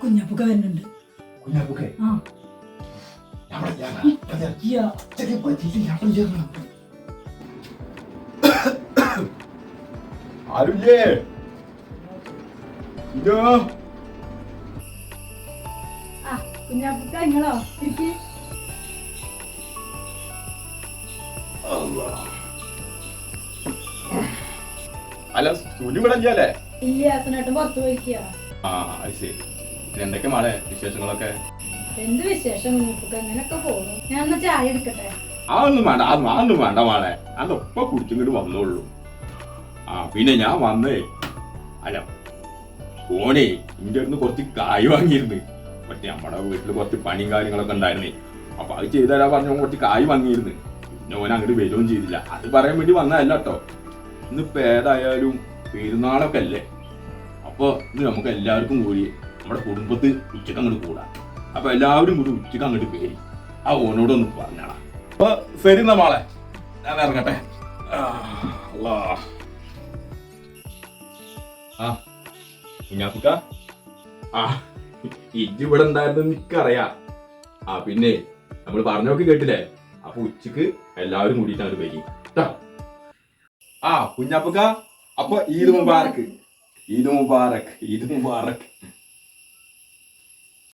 കുഞ്ഞപ്പുക്ക? വരുന്നുണ്ട് കുഞ്ഞാപ്പൂക്കെ ആ. ആരുല്ലേ? ഇതോ. ആ കുഞ്ഞപ്പുക്ക നിങ്ങളോ? ഇരിക്ക്. അല്ല സുനി ഇവിടെ ഇല്ലല്ലേ? ഇല്ല അച്ഛനായിട്ടും പുറത്തു പോയിക്കുക ആ ശരി. എന്തൊക്കെ മാളെ വിശേഷങ്ങളൊക്കെ? എന്ത് വിശേഷം അങ്ങനെയൊക്കെ പോകുന്നു? ഞാൻ എന്നാ ചായ എടുക്കട്ടെ? അതൊന്നും വേണ്ട. അത് അതൊന്നും വേണ്ട മാളെ. അതൊക്കെ കുടിച്ചിങ്ങോട്ട് വന്നോളൂ ആ പിന്നെ ഞാൻ വന്നേ. അല്ല ഓനെ ഇന്റെ അടുത്ത് കുറച്ച് കായ് വാങ്ങിയിരുന്നു. മറ്റേ നമ്മുടെ വീട്ടിൽ കുറച്ച് പണിയും കാര്യങ്ങളൊക്കെ ഉണ്ടായിരുന്നേ. അപ്പൊ അത് ചെയ്തുതരാ പറഞ്ഞ കുറച്ച് കായ് വാങ്ങിയിരുന്നു. പിന്നെ ഓൻ അങ്ങോട്ട് വരികയും ചെയ്തില്ല. അത് പറയാൻ വേണ്ടി വന്നതല്ല കേട്ടോ ഇന്നിപ്പോ ഏതായാലും പെരുന്നാളൊക്കെ അല്ലേ? അപ്പൊ ഇത് നമുക്ക് എല്ലാവർക്കും കൂടി നമ്മുടെ കുടുംബത്ത് ഉച്ചയ്ക്ക് അങ്ങോട്ട് കൂടാം. അപ്പൊ എല്ലാവരും കൂടി ഉച്ചയ്ക്ക് അങ്ങോട്ട് പേരി ആ ഓനോടൊന്ന് പറഞ്ഞാടാ അപ്പൊ ശരി എന്നാ മോളെ. ഞാൻ ഇറങ്ങട്ടെ. ആ. ആ ഇവിടെ ഉണ്ടായിരുന്നു എനിക്കറിയാ. ആ പിന്നെ നമ്മൾ പറഞ്ഞൊക്കെ കേട്ടില്ലേ? അപ്പൊ ഉച്ചയ്ക്ക് എല്ലാവരും കൂടിയിട്ട് അങ്ങോട്ട് പേരി. ആ കുഞ്ഞാപ്പുക്ക അപ്പൊ ഈദ് മുബാറക്ക് ഈദ് മുബാറക്. ഈദ് മുബാറക്.